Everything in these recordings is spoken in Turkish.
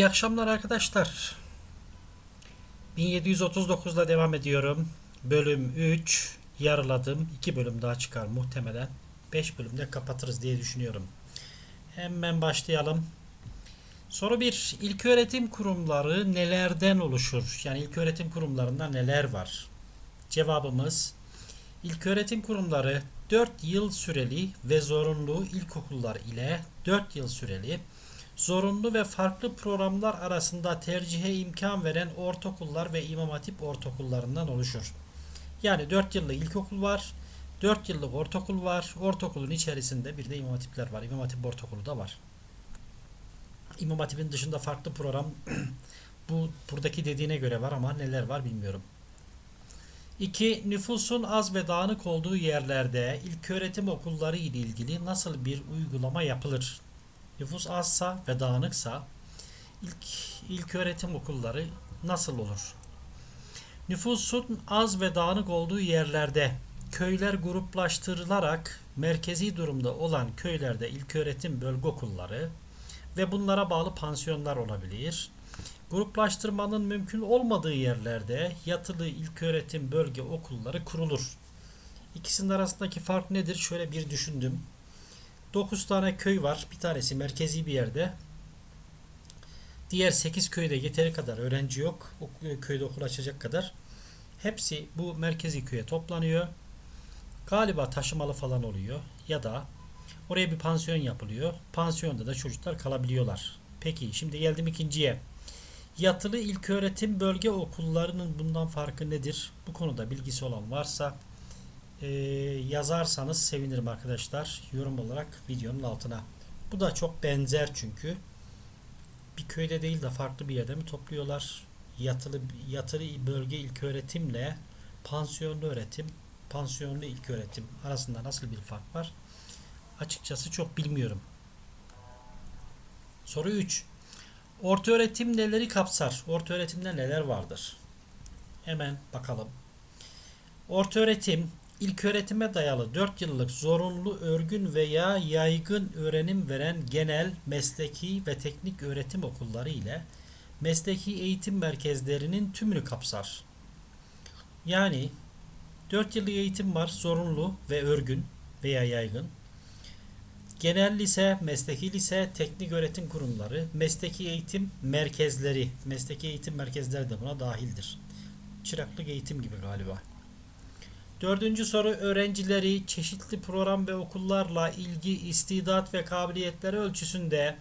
İyi akşamlar arkadaşlar. 1739'da devam ediyorum. Bölüm 3 yarıladım. 2 bölüm daha çıkar muhtemelen. 5 bölümde kapatırız diye düşünüyorum. Hemen başlayalım. Soru 1. İlköğretim kurumları nelerden oluşur? Yani ilköğretim kurumlarında neler var? Cevabımız İlköğretim kurumları 4 yıl süreli ve zorunlu ilkokullar ile 4 yıl süreli zorunlu ve farklı programlar arasında tercihe imkan veren ortaokullar ve imam hatip ortaokullarından oluşur. Yani 4 yıllık ilkokul var, 4 yıllık ortaokul var. Ortaokulun içerisinde bir de imam hatipler var. İmam hatip ortaokulu da var. İmam hatibin dışında farklı program bu buradaki dediğine göre var ama neler var bilmiyorum. 2. Nüfusun az ve dağınık olduğu yerlerde ilköğretim okulları ile ilgili nasıl bir uygulama yapılır? Nüfus azsa ve dağınıksa ilk ilk öğretim okulları nasıl olur? Nüfusun az ve dağınık olduğu yerlerde köyler gruplaştırılarak merkezi durumda olan köylerde ilköğretim bölge okulları ve bunlara bağlı pansiyonlar olabilir. Gruplaştırmanın mümkün olmadığı yerlerde yatılı ilköğretim bölge okulları kurulur. İkisinin arasındaki fark nedir? Şöyle bir düşündüm. 9 tane köy var. Bir tanesi merkezi bir yerde. Diğer 8 köyde yeteri kadar öğrenci yok. O köyde okul açacak kadar. Hepsi bu merkezi köye toplanıyor. Galiba taşımalı falan oluyor. Ya da oraya bir pansiyon yapılıyor. Pansiyonda da çocuklar kalabiliyorlar. Peki şimdi geldim ikinciye. Yatılı ilköğretim bölge okullarının bundan farkı nedir? Bu konuda bilgisi olan varsa e, yazarsanız sevinirim arkadaşlar. Yorum olarak videonun altına. Bu da çok benzer çünkü. Bir köyde değil de farklı bir yerde mi topluyorlar? Yatılı yatılı bölge ilköğretimle pansiyonlu öğretim, pansiyonlu ilköğretim arasında nasıl bir fark var? Açıkçası çok bilmiyorum. Soru 3. Orta öğretim neleri kapsar? Orta öğretimde neler vardır? Hemen bakalım. Orta öğretim İlk öğretime dayalı 4 yıllık zorunlu örgün veya yaygın öğrenim veren genel, mesleki ve teknik öğretim okulları ile mesleki eğitim merkezlerinin tümünü kapsar. Yani 4 yıllık eğitim var zorunlu ve örgün veya yaygın. Genel lise, mesleki lise, teknik öğretim kurumları, mesleki eğitim merkezleri, mesleki eğitim merkezleri de buna dahildir. Çıraklık eğitim gibi galiba. Dördüncü soru öğrencileri çeşitli program ve okullarla ilgi, istidat ve kabiliyetleri ölçüsünde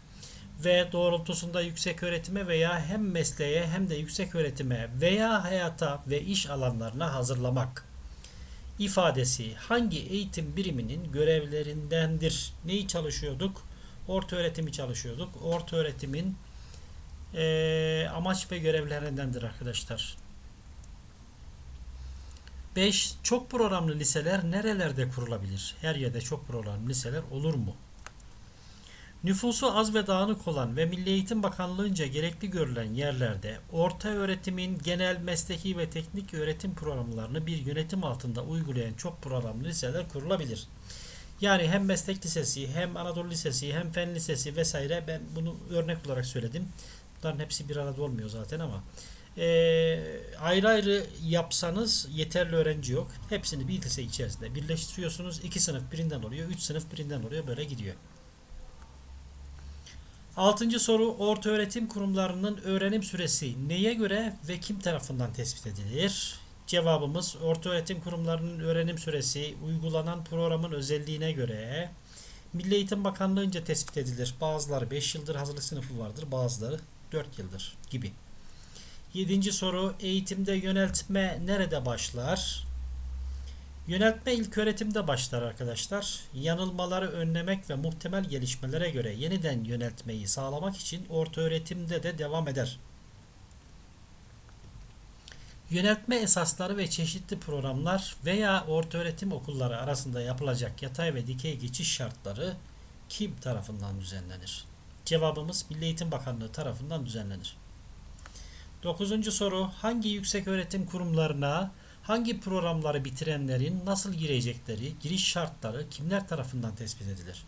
ve doğrultusunda yüksek öğretime veya hem mesleğe hem de yüksek öğretime veya hayata ve iş alanlarına hazırlamak ifadesi hangi eğitim biriminin görevlerindendir? Neyi çalışıyorduk? Orta öğretimi çalışıyorduk. Orta öğretimin e, amaç ve görevlerindendir arkadaşlar. 5. Çok programlı liseler nerelerde kurulabilir? Her yerde çok programlı liseler olur mu? Nüfusu az ve dağınık olan ve Milli Eğitim Bakanlığı'nca gerekli görülen yerlerde orta öğretimin genel mesleki ve teknik öğretim programlarını bir yönetim altında uygulayan çok programlı liseler kurulabilir. Yani hem meslek lisesi, hem Anadolu Lisesi, hem fen lisesi vesaire ben bunu örnek olarak söyledim. Bunların hepsi bir arada olmuyor zaten ama e, ayrı ayrı yapsanız yeterli öğrenci yok. Hepsini bir lise içerisinde birleştiriyorsunuz. İki sınıf birinden oluyor. Üç sınıf birinden oluyor. Böyle gidiyor. Altıncı soru orta öğretim kurumlarının öğrenim süresi neye göre ve kim tarafından tespit edilir? Cevabımız orta öğretim kurumlarının öğrenim süresi uygulanan programın özelliğine göre Milli Eğitim Bakanlığı'nca tespit edilir. Bazıları 5 yıldır hazırlık sınıfı vardır, bazıları 4 yıldır gibi. Yedinci soru eğitimde yöneltme nerede başlar? Yöneltme ilk öğretimde başlar arkadaşlar. Yanılmaları önlemek ve muhtemel gelişmelere göre yeniden yöneltmeyi sağlamak için orta öğretimde de devam eder. Yöneltme esasları ve çeşitli programlar veya orta öğretim okulları arasında yapılacak yatay ve dikey geçiş şartları kim tarafından düzenlenir? Cevabımız Milli Eğitim Bakanlığı tarafından düzenlenir. Dokuzuncu soru hangi yüksek öğretim kurumlarına hangi programları bitirenlerin nasıl girecekleri, giriş şartları kimler tarafından tespit edilir?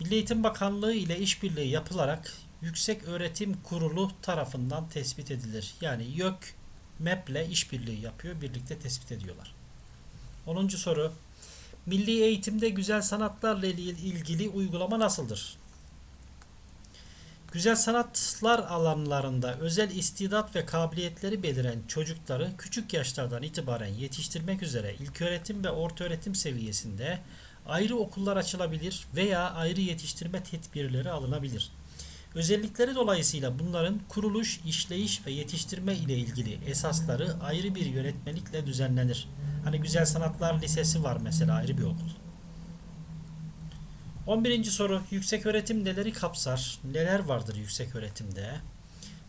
Milli Eğitim Bakanlığı ile işbirliği yapılarak Yüksek Öğretim Kurulu tarafından tespit edilir. Yani YÖK MEP ile işbirliği yapıyor, birlikte tespit ediyorlar. 10. soru. Milli eğitimde güzel sanatlarla ilgili uygulama nasıldır? Güzel sanatlar alanlarında özel istidat ve kabiliyetleri beliren çocukları küçük yaşlardan itibaren yetiştirmek üzere ilköğretim ve ortaöğretim seviyesinde ayrı okullar açılabilir veya ayrı yetiştirme tedbirleri alınabilir. Özellikleri dolayısıyla bunların kuruluş, işleyiş ve yetiştirme ile ilgili esasları ayrı bir yönetmelikle düzenlenir. Hani Güzel Sanatlar Lisesi var mesela ayrı bir okul. 11. soru. Yüksek öğretim neleri kapsar? Neler vardır yüksek öğretimde?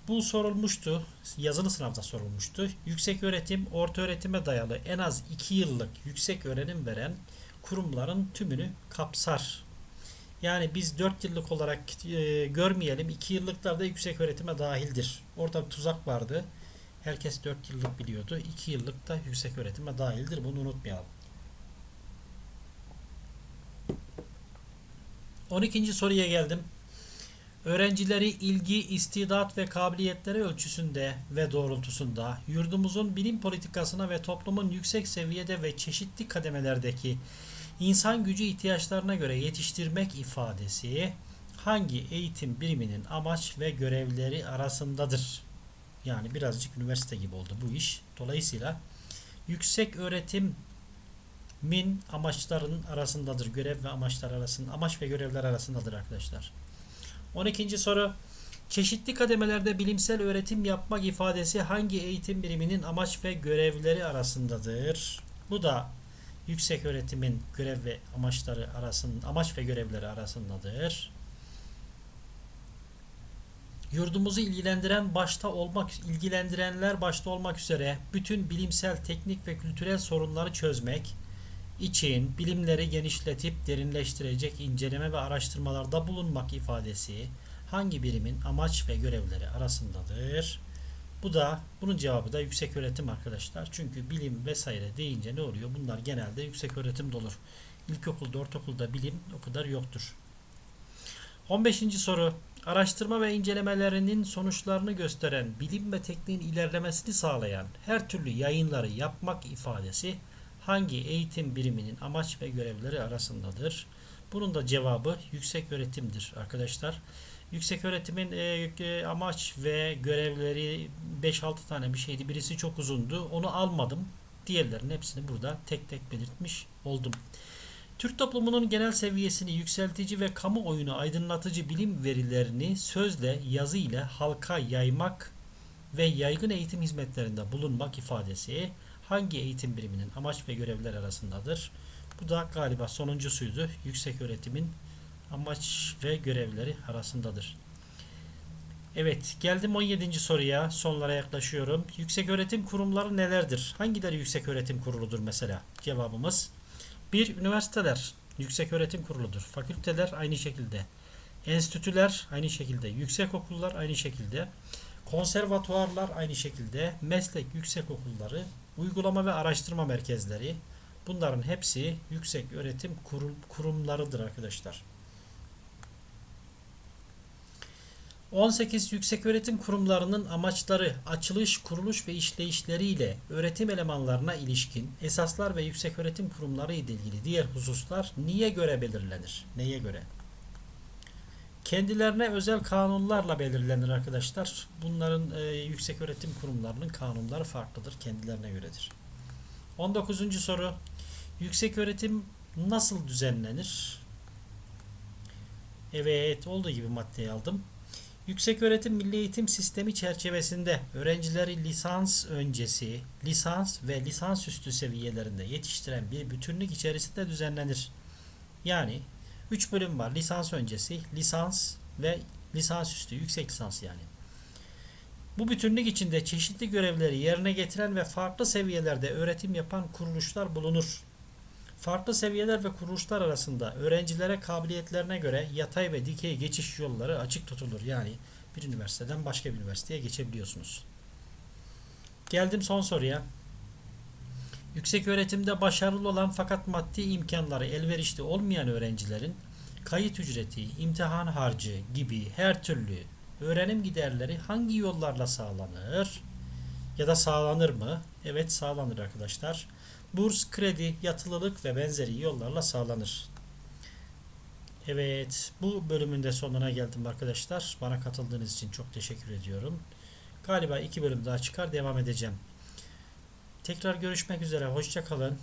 Bu sorulmuştu. Yazılı sınavda sorulmuştu. Yüksek öğretim, orta öğretime dayalı en az 2 yıllık yüksek öğrenim veren kurumların tümünü kapsar. Yani biz 4 yıllık olarak e, görmeyelim. 2 yıllıklar da yüksek öğretime dahildir. Orada bir tuzak vardı. Herkes 4 yıllık biliyordu. 2 yıllık da yüksek öğretime dahildir. Bunu unutmayalım. 12. soruya geldim. Öğrencileri ilgi, istidat ve kabiliyetleri ölçüsünde ve doğrultusunda yurdumuzun bilim politikasına ve toplumun yüksek seviyede ve çeşitli kademelerdeki insan gücü ihtiyaçlarına göre yetiştirmek ifadesi hangi eğitim biriminin amaç ve görevleri arasındadır? Yani birazcık üniversite gibi oldu bu iş. Dolayısıyla yüksek öğretim min amaçların arasındadır. Görev ve amaçlar arasında amaç ve görevler arasındadır arkadaşlar. 12. soru Çeşitli kademelerde bilimsel öğretim yapmak ifadesi hangi eğitim biriminin amaç ve görevleri arasındadır? Bu da yüksek öğretimin görev ve amaçları arasında amaç ve görevleri arasındadır. Yurdumuzu ilgilendiren başta olmak ilgilendirenler başta olmak üzere bütün bilimsel, teknik ve kültürel sorunları çözmek, için bilimleri genişletip derinleştirecek inceleme ve araştırmalarda bulunmak ifadesi hangi birimin amaç ve görevleri arasındadır? Bu da bunun cevabı da yüksek öğretim arkadaşlar. Çünkü bilim vesaire deyince ne oluyor? Bunlar genelde yüksek öğretimde olur. İlkokulda, ortaokulda bilim o kadar yoktur. 15. soru. Araştırma ve incelemelerinin sonuçlarını gösteren, bilim ve tekniğin ilerlemesini sağlayan her türlü yayınları yapmak ifadesi hangi eğitim biriminin amaç ve görevleri arasındadır? Bunun da cevabı yüksek öğretimdir arkadaşlar. Yüksek öğretimin e, e amaç ve görevleri 5-6 tane bir şeydi. Birisi çok uzundu. Onu almadım. Diğerlerinin hepsini burada tek tek belirtmiş oldum. Türk toplumunun genel seviyesini yükseltici ve kamuoyunu aydınlatıcı bilim verilerini sözle, yazı ile halka yaymak ve yaygın eğitim hizmetlerinde bulunmak ifadesi hangi eğitim biriminin amaç ve görevler arasındadır? Bu da galiba sonuncusuydu. Yüksek öğretimin amaç ve görevleri arasındadır. Evet geldim 17. soruya sonlara yaklaşıyorum. Yüksek öğretim kurumları nelerdir? Hangileri yüksek öğretim kuruludur mesela? Cevabımız 1. Üniversiteler yüksek öğretim kuruludur. Fakülteler aynı şekilde. Enstitüler aynı şekilde. Yüksek okullar aynı şekilde. Konservatuarlar aynı şekilde. Meslek yüksek okulları uygulama ve araştırma merkezleri bunların hepsi yüksek öğretim kurum, kurumlarıdır arkadaşlar. 18 yüksek öğretim kurumlarının amaçları, açılış, kuruluş ve işleyişleriyle öğretim elemanlarına ilişkin esaslar ve yüksek öğretim kurumları ile ilgili diğer hususlar niye göre belirlenir? Neye göre? Kendilerine özel kanunlarla belirlenir arkadaşlar. Bunların e, yüksek öğretim kurumlarının kanunları farklıdır. Kendilerine göredir. 19. soru. Yüksek öğretim nasıl düzenlenir? Evet olduğu gibi maddeyi aldım. Yüksek öğretim milli eğitim sistemi çerçevesinde öğrencileri lisans öncesi, lisans ve lisans üstü seviyelerinde yetiştiren bir bütünlük içerisinde düzenlenir. Yani 3 bölüm var. Lisans öncesi, lisans ve lisans üstü, yüksek lisans yani. Bu bütünlük içinde çeşitli görevleri yerine getiren ve farklı seviyelerde öğretim yapan kuruluşlar bulunur. Farklı seviyeler ve kuruluşlar arasında öğrencilere kabiliyetlerine göre yatay ve dikey geçiş yolları açık tutulur. Yani bir üniversiteden başka bir üniversiteye geçebiliyorsunuz. Geldim son soruya. Yüksek öğretimde başarılı olan fakat maddi imkanları elverişli olmayan öğrencilerin kayıt ücreti, imtihan harcı gibi her türlü öğrenim giderleri hangi yollarla sağlanır? Ya da sağlanır mı? Evet sağlanır arkadaşlar. Burs, kredi, yatılılık ve benzeri yollarla sağlanır. Evet, bu bölümün de sonuna geldim arkadaşlar. Bana katıldığınız için çok teşekkür ediyorum. Galiba iki bölüm daha çıkar, devam edeceğim. Tekrar görüşmek üzere, hoşça kalın.